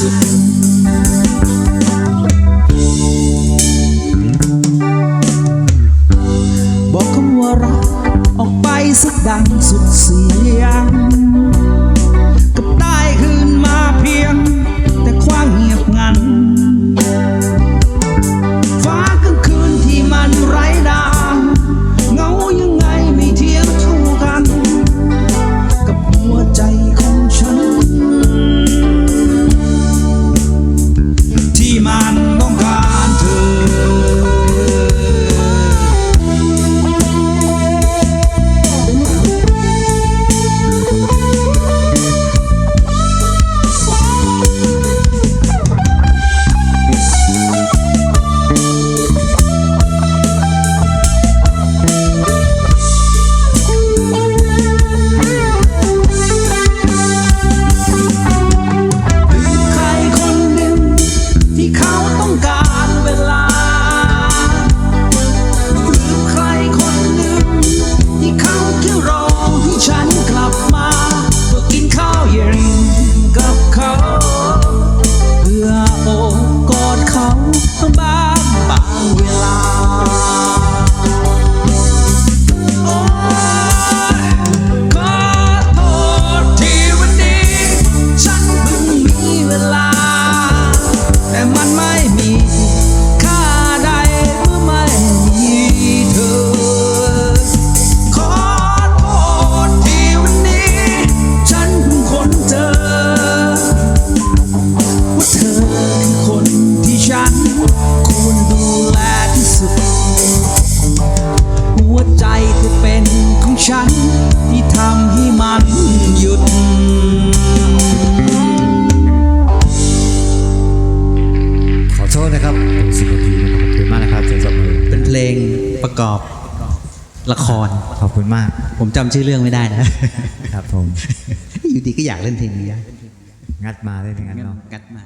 บอกคำว่ารักออกไปสักดังสุดเสียง นะครับเป็นสิบนาทีนะครับขอบคุณมากนะครับเสียงสดมือเป็นเพลงประกอบละครขอบคุณมาก ผมจำชื่อเรื่องไม่ได้นะครับผม อยู่ดีก็อยากเล่นเพลงนี้งัดมาได้ยังไงเนาะ กัดมา